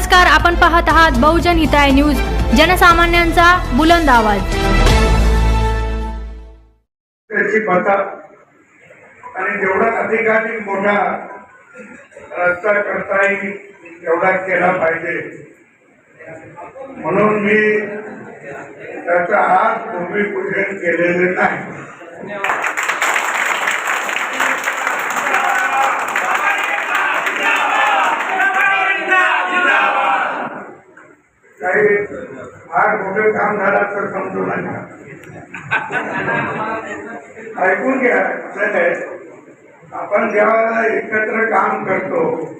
नमस्कार आपण पाहत आहात बहुजन हिताय न्यूज जनसामान्यांचा बुलंद आवाज. आणि जेवढा अधिकाधिक मोठा रस्ता करता येईल तेवढा केला पाहिजे. म्हणून मी त्याचा आज भूमिपूजन केलेले नाही. आमचं काम झालं तर समजू नका. ऐकून घ्या कसं आपण जेव्हा एकत्र काम करतो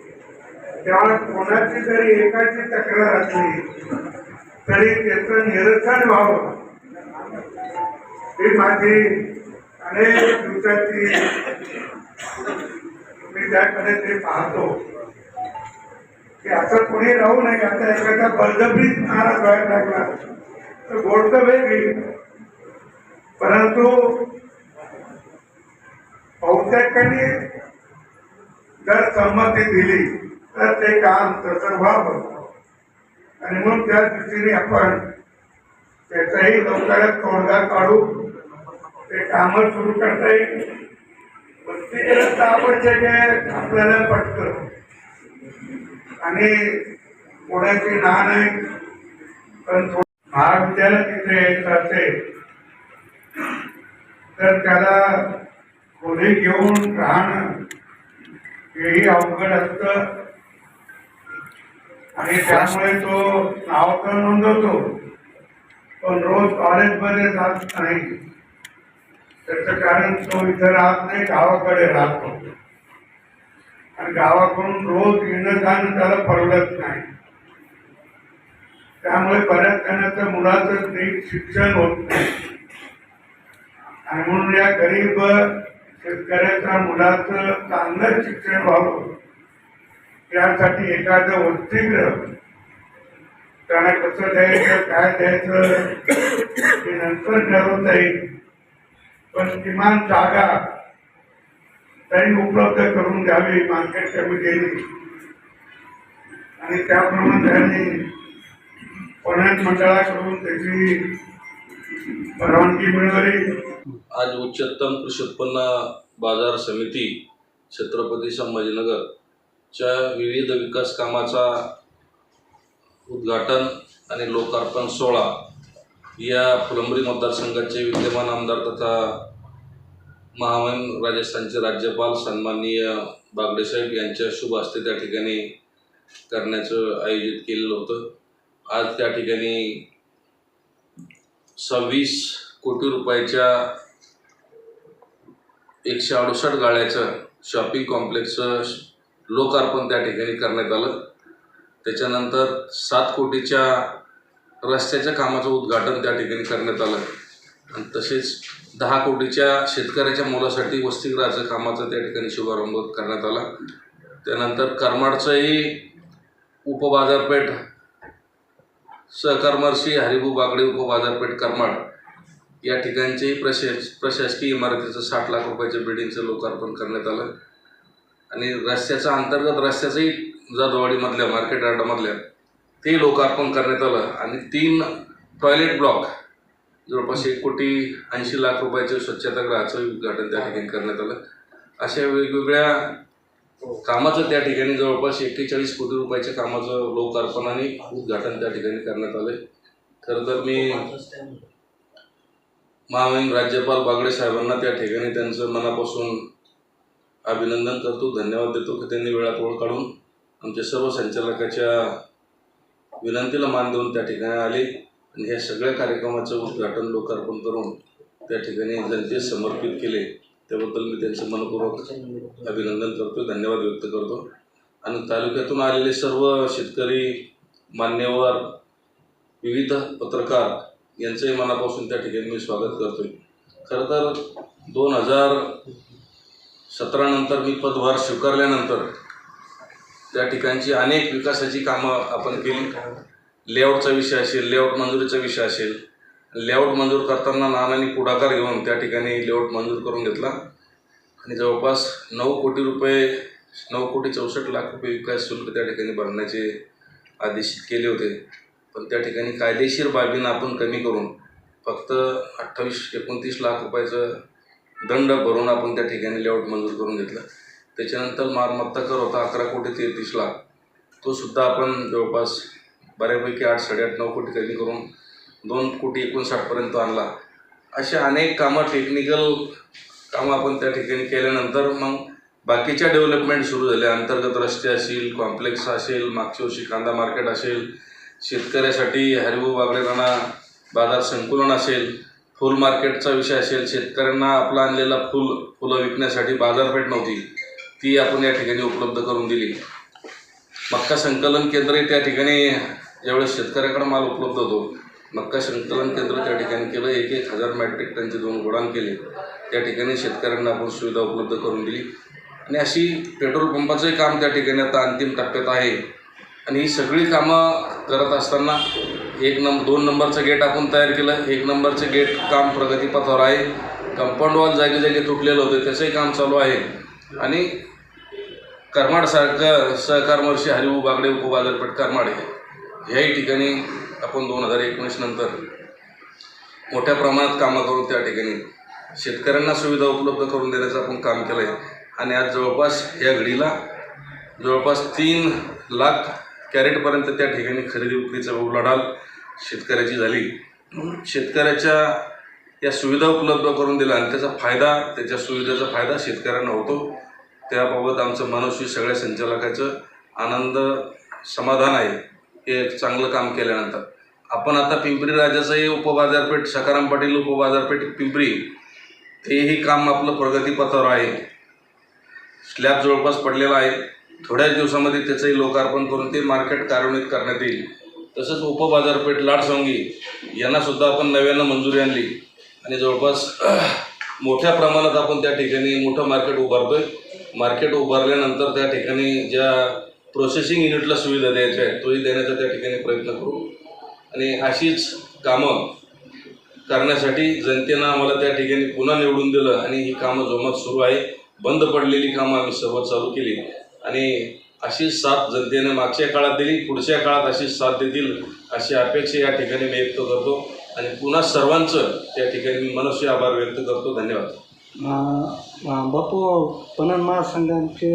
तेव्हा कोणाची जरी एकाची तक्रार असली तरी त्याचं निरसन व्हावं. ही माझी अनेक दिवसाची मी त्याकडे ते पाहतो. की असं कोणी राहू नये आता एखादा बळजबरीत नाराज व्हायला लागला. तर गोष्ट वेगळी परंतु बहुतेकांनी जर संमती दिली तर ते काम तसं व्हावं. आणि म्हणून त्या दृष्टीने आपण त्याचाही लवकरात तोडगा काढू. ते काम सुरू करता येईल. वस्तीकरण आवश्यक जे आपल्याला पटत. आणि कोणाची ना नाही पण महाविद्यालय तिथे येत असेल तर त्याला खोली घेऊन राहणं हेही अवघड असतं. आणि त्यामुळे तो नाव तर नोंदवतो पण रोज कॉलेजमध्ये जात नाही. त्याचं कारण तो इथं राहत नाही गावाकडे राहतो आणि गावाकडून रोज येणं जाणं त्याला परवडत नाही. त्यामुळे बऱ्याच जणांचं मुलाचं नीट शिक्षण होत नाही. आणि म्हणून या गरीब शेतकऱ्याच्या मुलाचं चांगलं शिक्षण व्हावं. त्यासाठी एखादं वसतिगृह. त्यांना कसं द्यायचं काय द्यायचं ते नंतर ठरवता येईल. पण किमान जागा तरी उपलब्ध करून द्यावी मार्केट कमिटीने. आणि त्याप्रमाणे त्यांनी फायनान्स मंडळाकडून त्याची परवानगी मिळवली आज उच्चतम कृषी उत्पन्न बाजार समिती छत्रपती संभाजीनगरच्या विविध विकास कामाचा उद्घाटन आणि लोकार्पण सोहळा या फुलंबरी मतदारसंघाचे विद्यमान आमदार तथा महामहिम राजस्थानचे राज्यपाल सन्माननीय बागडेसाहेब यांच्या शुभ हस्ते त्या ठिकाणी करण्याचं आयोजित केलेलं होतं. आज त्या ठिकाणी सव्वीस कोटी रुपयाच्या एकशे अडुसष्ट गाड्याचं शॉपिंग कॉम्प्लेक्सचं लोकार्पण त्या ठिकाणी करण्यात आलं. त्याच्यानंतर सात कोटीच्या रस्त्याच्या कामाचं उद्घाटन त्या ठिकाणी करण्यात आलं. आणि तसेच दहा कोटीच्या शेतकऱ्याच्या मुलासाठी वसतिगृहाचं कामाचा त्या ठिकाणी शुभारंभ करण्यात आला. त्यानंतर करमाडचंही उपबाजारपेठ सहकर्मर्शी हरिभू बागडे उपबाजारपेठ करमाड या ठिकाणचेही प्रशास प्रशासकीय इमारतीचं साठ लाख रुपयाच्या बिल्डिंगचं लोकार्पण करण्यात आलं. आणि रस्त्याचा अंतर्गत रस्त्याचंही जाधववाडीमधल्या मार्केट यार्डामधल्या ते लोकार्पण करण्यात आलं. आणि तीन टॉयलेट ब्लॉक जवळपास एक कोटी ऐंशी लाख रुपयाच्या स्वच्छतागृहाचं उद्घाटन त्या ठिकाणी करण्यात आलं. अशा वेगवेगळ्या कामाचं त्या ठिकाणी जवळपास एक्केचाळीस कोटी रुपयाच्या कामाचं लोकार्पण आणि उद्घाटन त्या ठिकाणी करण्यात आलं खरं तर मी महामहिम राज्यपाल बागडे साहेबांना त्या ठिकाणी त्यांचं मनापासून अभिनंदन करतो धन्यवाद देतो की त्यांनी वेळात वेळ काढून आमच्या सर्व संचालकाच्या विनंतीला मान देऊन त्या ठिकाणी आले आणि ह्या सगळ्या कार्यक्रमाचं उद्घाटन लोकार्पण करून त्या ठिकाणी जनतेस समर्पित केले. त्याबद्दल मी त्यांचं मनपूर्वक अभिनंदन करतो धन्यवाद व्यक्त करतो. आणि तालुक्यातून आलेले सर्व शेतकरी मान्यवर विविध पत्रकार यांचंही मनापासून त्या ठिकाणी मी स्वागत करतोय. खरं तर दोन हजार सतरानंतर मी पदभार स्वीकारल्यानंतर त्या ठिकाणची अनेक विकासाची कामं आपण केली. लेआउटचा विषय असेल लेआउट मंजुरीचा विषय असेल लेआउट मंजूर करताना नानांनी पुढाकार घेऊन त्या ठिकाणी लेआउट मंजूर करून घेतला. आणि जवळपास नऊ कोटी रुपये नऊ कोटी चौसष्ट लाख रुपये विकास शुल्क त्या ठिकाणी भरण्याचे आदेशित केले होते. पण त्या ठिकाणी कायदेशीर बाबींना आपण कमी करून फक्त अठ्ठावीस एकोणतीस लाख रुपयाचं दंड भरून आपण त्या ठिकाणी लेआउट मंजूर करून घेतलं. त्याच्यानंतर मालमत्ता कर होता अकरा कोटी तेहतीस लाख. तो सुद्धा आपण जवळपास बऱ्यापैकी आठ साडेआठ नऊ कोटी कमी करून दोन कोटी एकोणसाठपर्यंत आणला. असे अनेक कामं टेक्निकल कामं आपण त्या ठिकाणी केल्यानंतर मग बाकीच्या डेव्हलपमेंट सुरू झाल्या अंतर्गत रस्ते असेल कॉम्प्लेक्स असेल मागच्या वर्षी कांदा मार्केट असेल शेतकऱ्यासाठी हरिभाऊ बागडे राणा बाजार संकुलन असेल फुल मार्केटचा विषय असेल शेतकऱ्यांना आपला आणलेला फुल फुलं विकण्यासाठी बाजारपेठ नव्हती. ती आपण या ठिकाणी उपलब्ध करून दिली. मक्का संकलन केंद्रही त्या ठिकाणी ज्यावेळेस शेतकऱ्याकडे माल उपलब्ध होतो मक्का संकलन केंद्र त्या ठिकाणी केलं. एक एक हजार मॅट्रिक टनचे दोन गोडाऊन केले. त्या ठिकाणी शेतकऱ्यांना आपण सुविधा उपलब्ध करून दिली. आणि अशी पेट्रोल पंपाचंही काम त्या ठिकाणी आता अंतिम टप्प्यात आहे. आणि ही सगळी कामं करत असताना एक नं दोन नंबरचं गेट आपण तयार केलं. एक नंबरचं गेट काम प्रगतीपथावर आहे. कंपाऊंड वॉल जागी जागी तुटलेलं होतं. त्याचंही काम चालू आहे. आणि करमाड सारखं सहकार वर्षी हरिभाऊ बागडे उपबाजारपेठ करमाड आहे ह्याही ठिकाणी आपण दोन हजार एकोणीस नंतर मोठ्या प्रमाणात कामं करून त्या ठिकाणी शेतकऱ्यांना सुविधा उपलब्ध करून देण्याचं आपण काम केलं आहे आणि आज जवळपास या घडीला जवळपास तीन लाख कॅरेटपर्यंत त्या ठिकाणी खरेदी विक्रीचा उलाढाल शेतकऱ्याची झाली. शेतकऱ्याच्या या सुविधा उपलब्ध करून दिल्या आणि त्याचा फायदा त्याच्या सुविधेचा फायदा शेतकऱ्यांना होतो. त्याबाबत आमचं मनस्वी सगळ्या संचालकाचं आनंद समाधान आहे. हे चांगलं काम केल्यानंतर. आपण आता पिंपरी राजाचंही उपबाजारपेठ सकाराम पाटील उपबाजारपेठ पिंपरी तेही काम आपलं प्रगतीपथावर आहे. स्लॅब जवळपास पडलेला आहे. थोड्याच दिवसामध्ये त्याचंही लोकार्पण करून ते मार्केट कार्यान्वित करण्यात येईल. तसंच उपबाजारपेठ लाडसंगी यांनासुद्धा आपण नव्यानं मंजुरी आणली. आणि जवळपास मोठ्या प्रमाणात आपण त्या ठिकाणी मोठं मार्केट उभारतो आहे मार्केट उभारल्यानंतर त्या ठिकाणी ज्या प्रोसेसिंग युनिटला सुविधा द्यायच्या आहेत तोही देण्याचा त्या ठिकाणी प्रयत्न करू. आणि अशीच कामं करण्यासाठी जनतेनं आम्हाला त्या ठिकाणी पुन्हा निवडून दिलं आणि ही कामं जोमात सुरू आहे. बंद पडलेली कामं आम्ही सर्व चालू केली. आणि अशीच साथ जनतेने मागच्या काळात दिली पुढच्या काळात अशीच साथ देतील अशी अपेक्षा या ठिकाणी मी व्यक्त करतो. आणि पुन्हा सर्वांचं त्या ठिकाणी मी मनस्वी आभार व्यक्त करतो. धन्यवाद. बापू पणन महासंघाचे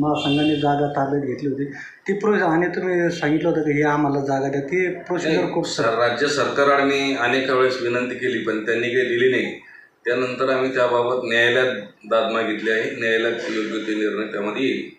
महासंघाने जागा ताब्यात घेतली होती. ती प्रो आणि तुम्ही सांगितलं होतं की हे आम्हाला जागा द्या. ती प्रोसिजर खूप सर राज्य सरकारने अनेक वेळेस विनंती केली पण त्यांनी काही दिली नाही. त्यानंतर आम्ही त्याबाबत न्यायालयात दाद मागितली आहे. न्यायालयात योग्य ते निर्णय त्यामध्ये येईल.